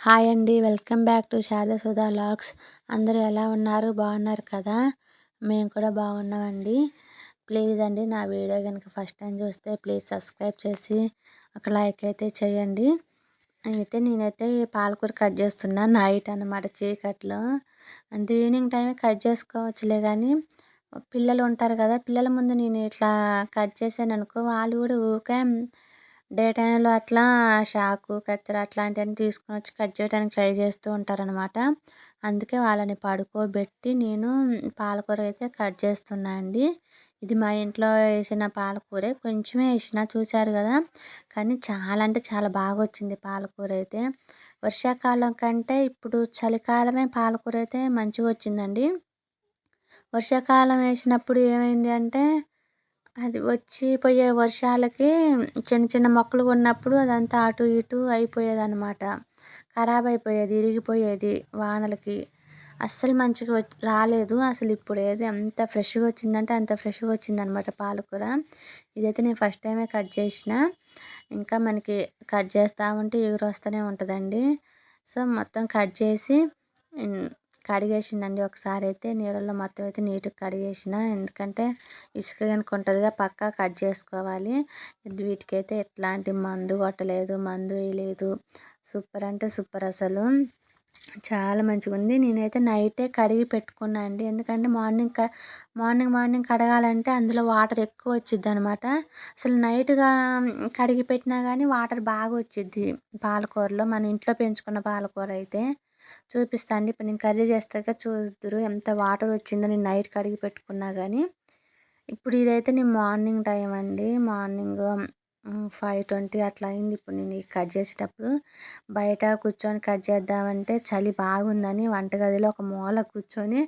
Hi అండి. Welcome back to Sharada Sudha logs. అందరూ ఎలా ఉన్నారు? బాగున్నారు కదా? మేము కూడా బాగున్నామండి. ప్లీజ్ అండి నా వీడియో కనుక ఫస్ట్ టైం చూస్తే ప్లీజ్ సబ్స్క్రైబ్ చేసి ఒక లైక్ అయితే చేయండి. అయితే నేనైతే పాలకూర కట్ చేస్తున్నా నైట్ అనమాట చీకట్లో. అంటే ఈవినింగ్ టైమే కట్ చేసుకోవచ్చులే కానీ పిల్లలు ఉంటారు కదా పిల్లల ముందు నేను ఇట్లా కట్ చేశాను అనుకో వాళ్ళు కూడా ఊరికే డే టైంలో అట్లా చాకు కత్తెర అట్లాంటివన్నీ తీసుకొని వచ్చి కట్ చేయడానికి ట్రై చేస్తూ ఉంటారనమాట అందుకే వాళ్ళని పడుకోబెట్టి నేను పాలకూర అయితే కట్ చేస్తున్నా అండి. ఇది మా ఇంట్లో వేసిన పాలకూరే. కొంచెమే వేసిన చూశారు కదా. కానీ చాలా అంటే చాలా బాగా వచ్చింది పాలకూర అయితే. వర్షాకాలం కంటే ఇప్పుడు చలికాలమే పాలకూర అయితే మంచిగా వచ్చిందండి. వర్షాకాలం వేసినప్పుడు ఏమైంది అంటే అది వచ్చి పోయే వర్షాలకి చిన్న చిన్న మొక్కలు ఉన్నప్పుడు అదంతా అటు ఇటు అయిపోయేది అనమాట ఖరాబ్ అయిపోయేది ఇరిగిపోయేది వానలకి. అస్సలు మంచిగా రాలేదు. అసలు ఇప్పుడు ఏది ఎంత ఫ్రెష్గా వచ్చిందంటే అంత ఫ్రెష్గా వచ్చిందనమాట పాలకూర. ఇదైతే నేను ఫస్ట్ టైమే కట్ చేసిన. ఇంకా మనకి కట్ చేస్తూ ఉంటే ఎగురు వస్తూనే ఉంటుందండి. సో మొత్తం కట్ చేసి కడిగేసిందండి ఒకసారి అయితే నీళ్ళలో మొత్తం అయితే నీట్గా కడిగేసిన. ఎందుకంటే ఇసుక కనుక ఉంటుందిగా పక్కా కట్ చేసుకోవాలి. వీటికైతే ఎట్లాంటి మందు కొట్టలేదు మందు వేయలేదు. సూపర్ అంటే సూపర్ అసలు. చాలా మంచిగా ఉంది. నేనైతే నైటే కడిగి పెట్టుకున్నా అండి. ఎందుకంటే మార్నింగ్ మార్నింగ్ మార్నింగ్ కడగాలంటే అందులో వాటర్ ఎక్కువ వచ్చిద్ది అనమాట అసలు నైట్గా కడిగి పెట్టినా కానీ వాటర్ బాగా వచ్చిద్ది పాలకూరలో. మన ఇంట్లో పెంచుకున్న పాలకూర అయితే. చూపిస్తాను అండి. ఇప్పుడు నేను కర్రీ చేస్తాక చూద్దరు ఎంత వాటర్ వచ్చిందో నేను నైట్ కడిగి పెట్టుకున్నా కానీ ఇప్పుడు ఇదైతే నేను మార్నింగ్ టైం అండి. మార్నింగ్ ఫైవ్ ట్వంటీ అట్లా అయింది. ఇప్పుడు నేను కట్ చేసేటప్పుడు బయట కూర్చొని కట్ చేద్దామంటే చలి బాగుందని వంటగదిలో ఒక మూల కూర్చొని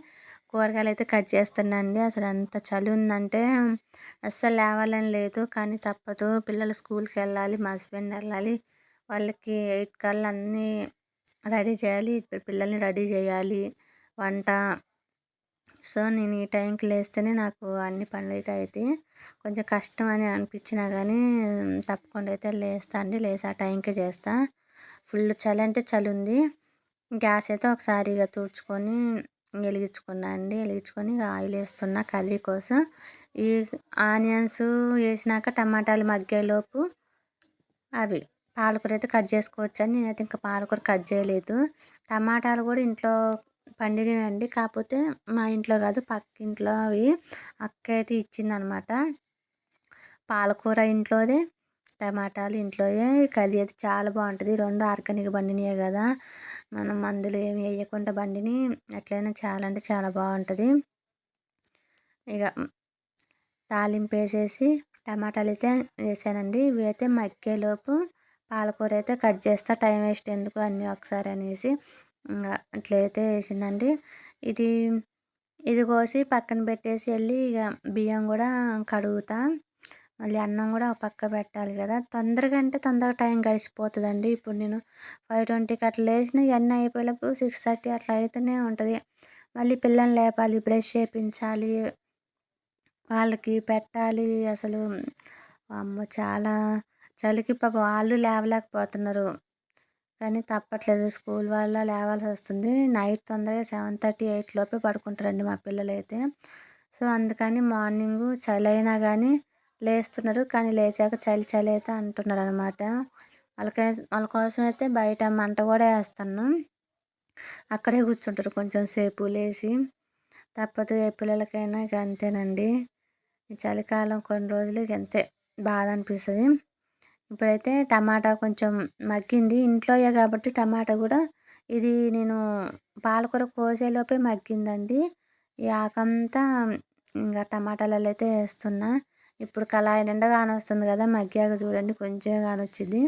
కూరగాయలు అయితే కట్ చేస్తున్నానండి అసలు ఎంత చలి ఉందంటే అస్సలు లేవాలని లేదు. కానీ తప్పదు. పిల్లలు స్కూల్కి వెళ్ళాలి మా హస్బెండ్ వెళ్ళాలి. వాళ్ళకి ఎయిట్ కల్లా అన్నీ రెడీ చేయాలి. పిల్లల్ని రెడీ చేయాలి. వంట. సో నేను ఈ టైంకి లేస్తేనే నాకు అన్ని పనులు అయితే అవుతాయి కొంచెం కష్టం అని అనిపించినా కానీ తప్పకుండా అయితే లేస్తా అండి. లేసి ఆ టైంకి చేస్తా. ఫుల్ చలి అంటే చలి ఉంది. గ్యాస్ అయితే ఒకసారి ఇక తుడుచుకొని వెలిగించుకున్నా అండి. వెలిగించుకొని ఆయిల్ వేస్తున్నా కర్రీ కోసం. ఈ ఆనియన్స్ వేసినాక టమాటాలు మగ్గేలోపు అవి పాలకూర అయితే కట్ చేసుకోవచ్చు అని నేనైతే ఇంకా పాలకూర కట్ చేయలేదు. టమాటాలు కూడా ఇంట్లో పండినవండి. అండి కాకపోతే మా ఇంట్లో కాదు పక్కింట్లో అవి అక్క అయితే ఇచ్చిందనమాట. పాలకూర ఇంట్లోదే టమాటాలు ఇంట్లోయే. కది అయితే చాలా బాగుంటుంది. రెండు ఆర్గానిక్ పండినయే కదా. మనం మందులు ఏమి వేయకుండా బండిని ఎట్లయినా చాలా అంటే చాలా బాగుంటుంది. ఇక తాలింపు వేసేసి టమాటాలు అయితే వేసానండి. ఇవి అయితే మక్కేలోపు పాలకూర అయితే కట్ చేస్తా టైం వేస్ట్ ఎందుకు అన్నీ ఒకసారి అనేసి ఇంకా అట్లయితే వేసిందండి. ఇది ఇది కోసి పక్కన పెట్టేసి వెళ్ళి ఇక బియ్యం కూడా కడుగుతా. మళ్ళీ అన్నం కూడా ఒక పక్క పెట్టాలి కదా. తొందరగా అంటే తొందరగా టైం గడిచిపోతుందండి. ఇప్పుడు నేను ఫైవ్ ట్వంటీకి అట్లా లేచిన ఇవన్నీ అయిపోయేలోపు సిక్స్ థర్టీ అట్లా అయితేనే ఉంటుంది. మళ్ళీ పిల్లల్ని లేపాలి బ్రష్ చేయించాలి వాళ్ళకి పెట్టాలి. అసలు అమ్మ చాలా చలికి పాపం వాళ్ళు లేవలేకపోతున్నారు. కానీ తప్పట్లేదు. స్కూల్ వల్ల లేవాల్సి వస్తుంది. నైట్ తొందరగా సెవెన్ థర్టీ ఎయిట్ లోపే పడుకుంటారండి మా పిల్లలు అయితే సో అందుకని మార్నింగ్ చలి అయినా కానీ లేస్తున్నారు. కానీ లేచాక చలి చలి అయితే అంటున్నారు అనమాట వాళ్ళకి వాళ్ళ కోసం అయితే బయట మంట కూడా వేస్తాను. అక్కడే కూర్చుంటారు కొంచెం సేపు లేచి. తప్పదు ఏ పిల్లలకైనా ఇక అంతేనండి. ఈ చలికాలం కొన్ని రోజులు ఇక అంతే. బాధ అనిపిస్తుంది. ఇప్పుడైతే టమాటా కొంచెం మగ్గింది. ఇంట్లోయే కాబట్టి టమాటా కూడా ఇది నేను పాలకూర కోసేలోపే మగ్గిందండి. ఈ ఆకంతా ఇంకా టమాటాలలో అయితే వేస్తున్నా. ఇప్పుడు కళాయి నిండా కానొస్తుంది కదా మగ్గాక చూడండి కొంచెం కానొచ్చింది.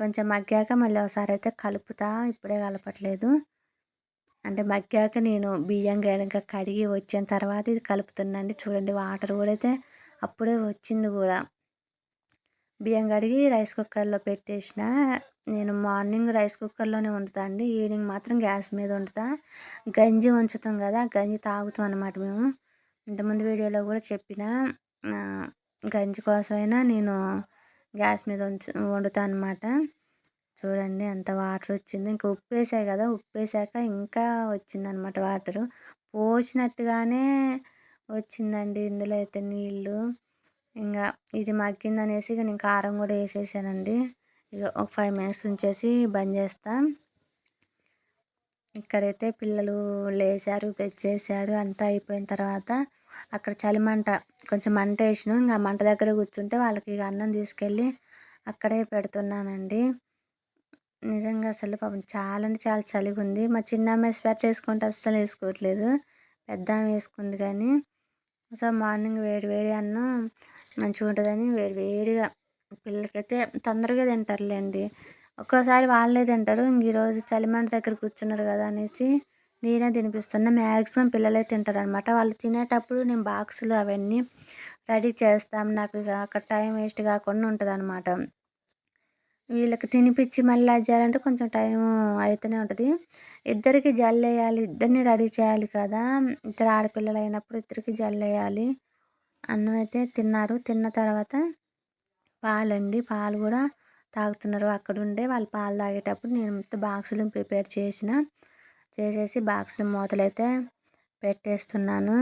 కొంచెం మగ్గాక మళ్ళీ ఒకసారి అయితే కలుపుతా. ఇప్పుడే కలపట్లేదు. అంటే మగ్గాక నేను బియ్యం గడక కడిగి వచ్చిన తర్వాత ఇది కలుపుతున్నాండి చూడండి వాటర్ కూడా అయితే అప్పుడే వచ్చింది కూడా. బియ్యం కడిగి రైస్ కుక్కర్లో పెట్టేసిన నేను మార్నింగ్ రైస్ కుక్కర్లోనే వండుతా అండి. ఈవినింగ్ మాత్రం గ్యాస్ మీద వండుతా. గంజి ఉంచుతాం కదా గంజి తాగుతాం అనమాట మేము. ఇంతకుముందు వీడియోలో కూడా చెప్పిన గంజి కోసమైనా నేను గ్యాస్ మీద ఉంచు వండుతా అనమాట చూడండి అంత వాటర్ వచ్చింది. ఇంకా ఉప్పు వేసాయి కదా ఉప్పు వేసాక ఇంకా వచ్చిందనమాట వాటరు. పోసినట్టుగానే వచ్చిందండి ఇందులో అయితే నీళ్ళు. ఇంకా ఇది మగ్గిందనేసి ఇక నేను కారం కూడా వేసేసానండి. ఇక ఒక ఫైవ్ మినిట్స్ ఉంచేసి బంద్ చేస్తాను ఇక్కడైతే పిల్లలు లేచారు బ్రష్ చేశారు అంతా అయిపోయిన తర్వాత అక్కడ చలిమంట కొంచెం మంట వేసినాం. ఇంకా మంట దగ్గర కూర్చుంటే వాళ్ళకి ఇక అన్నం తీసుకెళ్ళి అక్కడే పెడుతున్నానండి. నిజంగా అసలు పాపం చాలా అంటే చాలా చలిగా ఉంది మా చిన్న అమ్మాయి స్వెటర్ వేసుకుంటే అస్సలు వేసుకోవట్లేదు. పెద్ద ఆమె వేసుకుంది కానీ సో మార్నింగ్ వేడి వేడి అన్నం మంచిగా ఉంటుందని వేడి వేడిగా పిల్లలకైతే తొందరగా తింటారులేండి. ఒక్కోసారి వాళ్ళే తింటారు. ఇంక ఈరోజు చలిమంట దగ్గర కూర్చున్నారు కదా అనేసి నేనే తినిపిస్తున్నా. మ్యాక్సిమం పిల్లలే తింటారు అనమాట వాళ్ళు తినేటప్పుడు నేను బాక్సులు అవన్నీ రెడీ చేస్తాం. నాకు ఇక అక్కడ టైం వేస్ట్ కాకుండా ఉంటుంది అనమాట వీళ్ళకి తినిపించి మళ్ళీ చేయాలంటే కొంచెం టైం అవుతూనే ఉంటుంది. ఇద్దరికి జల్లేయాలి ఇద్దరిని రెడీ చేయాలి కదా. ఇద్దరు ఆడపిల్లలు అయినప్పుడు ఇద్దరికి జల్లేయాలి అన్నం అయితే తిన్నారు. తిన్న తర్వాత పాలండి. పాలు కూడా తాగుతున్నారు. అక్కడ ఉండే వాళ్ళు పాలు తాగేటప్పుడు నేను మొత్తం బాక్సులు ప్రిపేర్ చేసిన. చేసేసి బాక్సులు మూతలైతే పెట్టేస్తున్నాను.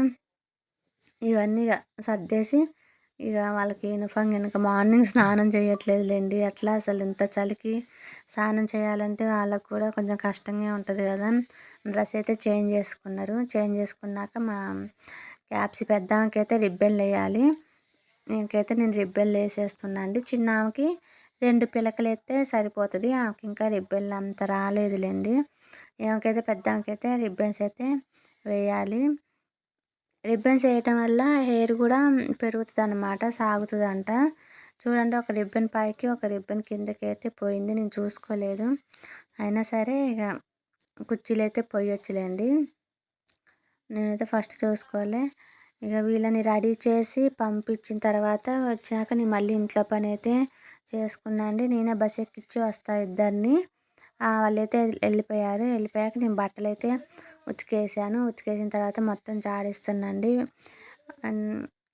ఇవన్నీ సర్దేసి ఇక వాళ్ళకి యూనిఫామ్ కనుక మార్నింగ్ స్నానం చేయట్లేదులేండి. అట్లా అసలు ఇంత చలికి స్నానం చేయాలంటే వాళ్ళకు కూడా కొంచెం కష్టంగా ఉంటుంది కదా. డ్రెస్ అయితే చేంజ్ చేసుకున్నారు. చేంజ్ చేసుకున్నాక మా క్యాప్స్ పెద్ద ఆమెకైతే రిబ్బన్లు వేయాలి నేనకైతే నేను రిబ్బన్లు వేసేస్తున్నా అండి. చిన్న ఆమెకి రెండు పిలకలు అయితే సరిపోతుంది. ఆమెకి ఇంకా రిబ్బన్లు అంత రాలేదులేండి. ఆమెకైతే పెద్ద ఆమెకైతే రిబ్బన్స్ అయితే వేయాలి. రిబ్బన్స్ వేయటం వల్ల హెయిర్ కూడా పెరుగుతుంది అనమాట సాగుతుంది అంట చూడండి ఒక రిబ్బన్ పైకి ఒక రిబ్బన్ కిందకి అయితే పోయింది నేను చూసుకోలేదు. అయినా సరే ఇక కుర్చీలు అయితే పోయొచ్చులేండి. నేనైతే ఫస్ట్ చూసుకోలే. ఇక వీళ్ళని రెడీ చేసి పంపించిన తర్వాత వచ్చాక నేను మళ్ళీ ఇంట్లో పని అయితే చేసుకున్నా అండి నేనే బస్ ఎక్కించి వస్తా ఇద్దరిని. వాళ్ళైతే వెళ్ళిపోయారు. వెళ్ళిపోయాక నేను బట్టలు అయితే ఉతికేసాను. ఉతికేసిన తర్వాత మొత్తం జాడిస్తున్నాండి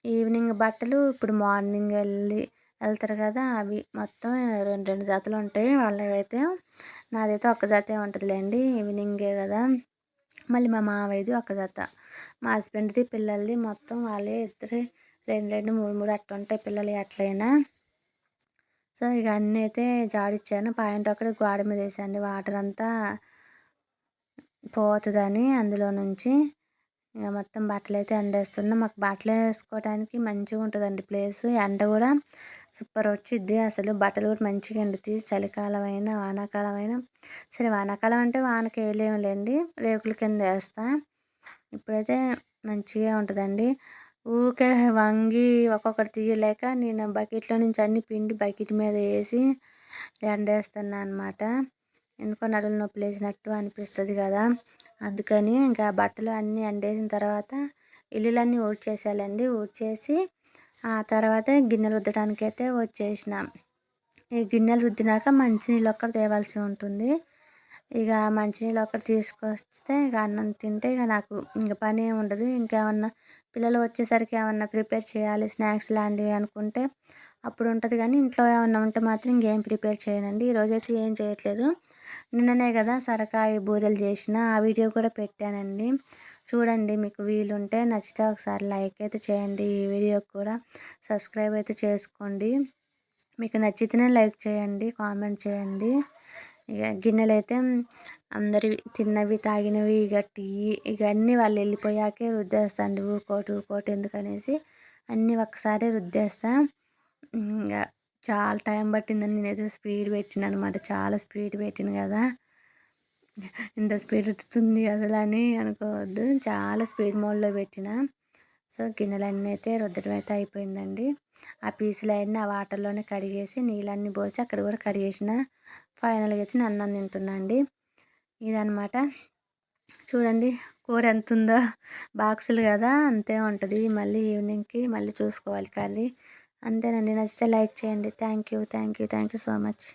ఈవినింగ్ బట్టలు ఇప్పుడు మార్నింగ్ వెళ్ళి వెళ్తారు కదా అవి మొత్తం రెండు రెండు జతలు ఉంటాయి. వాళ్ళవైతే నాదైతే ఒక్క జతే ఉంటుందిలేండి ఈవినింగే కదా. మళ్ళీ మా మావయ్యది ఒక జత. మా హస్బెండ్ది పిల్లలది మొత్తం వాళ్ళే ఇద్దరే రెండు రెండు మూడు మూడు అట్లా ఉంటాయి పిల్లలు ఎట్లయినా. సో ఇక అన్నీ అయితే జాడిచ్చాను. పాయింట్ ఒకటి గోడ మీద వేసండి వాటర్ అంతా పోతుందని అందులో నుంచి ఇక మొత్తం బట్టలు అయితే ఎండేస్తున్నాం. మాకు బట్టలు వేసుకోవడానికి మంచిగా ఉంటుందండి ప్లేస్. ఎండ కూడా సూపర్ వచ్చిద్ది. అసలు బట్టలు కూడా మంచిగా ఎండుతాయి. చలికాలం అయినా వానాకాలం అయినా సరే వానాకాలం అంటే వానకి వేయలేములేండి రేకుల కింద వేస్తా. ఇప్పుడైతే మంచిగా ఉంటుందండి. ఊరికే వంగి ఒక్కొక్కటి తీయలేక నేను బకెట్లో నుంచి అన్ని పిండి బకెట్ మీద వేసి ఎండేస్తున్నా అనమాట ఎందుకో నడులు నొప్పి లేచినట్టు అనిపిస్తుంది కదా. అందుకని ఇంకా బట్టలు అన్నీ ఎండేసిన తర్వాత ఇల్లులన్నీ ఊడ్చేసేయాలండి. ఊడ్చేసి ఆ తర్వాత గిన్నెలు రుద్దడానికి అయితే వచ్చేసిన. ఈ గిన్నెలు రుద్దినాక మంచినీళ్ళు ఒక్కటి తేవాల్సి ఉంటుంది. ఇక మంచినీళ్ళు ఒక్కటి తీసుకొస్తే ఇక అన్నం తింటే ఇక నాకు ఇంక పని ఏమి ఉండదు. ఇంకేమన్నా పిల్లలు వచ్చేసరికి ఏమన్నా ప్రిపేర్ చేయాలి స్నాక్స్ లాంటివి అనుకుంటే అప్పుడు ఉంటుంది కానీ ఇంట్లో ఏమన్నా ఉంటే మాత్రం ఇంకేం ప్రిపేర్ చేయనండి. ఈరోజు అయితే ఏం చేయట్లేదు. నిన్ననే కదా సొరకాయ బూరెలు చేసిన ఆ వీడియో కూడా పెట్టానండి. చూడండి మీకు వీలుంటే నచ్చితే ఒకసారి లైక్ అయితే చేయండి. ఈ వీడియోకి కూడా సబ్స్క్రైబ్ అయితే చేసుకోండి. మీకు నచ్చితేనే లైక్ చేయండి కామెంట్ చేయండి. ఇక గిన్నెలు అయితే అందరివి తిన్నవి తాగినవి ఇక టీ ఇక అన్నీ వాళ్ళు వెళ్ళిపోయాకే రుద్దేస్తాను ఊకోటి ఊకోటి ఎందుకనేసి అన్నీ ఒకసారి రుద్దేస్తా. ఇంకా చాలా టైం పట్టిందని నేనైతే స్పీడ్ పెట్టిన అనమాట చాలా స్పీడ్ పెట్టిన కదా. ఇంత స్పీడ్ రుద్దుతుంది అసలు అని అనుకోవద్దు చాలా స్పీడ్ మోడ్లో పెట్టిన. సో గిన్నెలన్నీ అయితే రుద్దడం అయితే అయిపోయిందండి. ఆ పీసులు అన్నీ ఆ వాటర్లోనే కడిగేసి నీళ్ళన్నీ పోసి అక్కడ కూడా కడిగేసిన. ఫైనల్గా వచ్చి అన్నం తింటున్నా అండి? ఇదనమాట చూడండి కూర ఎంత ఉందో బాక్సులు కదా అంతే ఉంటుంది. మళ్ళీ ఈవినింగ్కి మళ్ళీ చూసుకోవాలి ఖాళీ అంతేనండి. నచ్చితే లైక్ చేయండి. Thank you thank you thank you so much.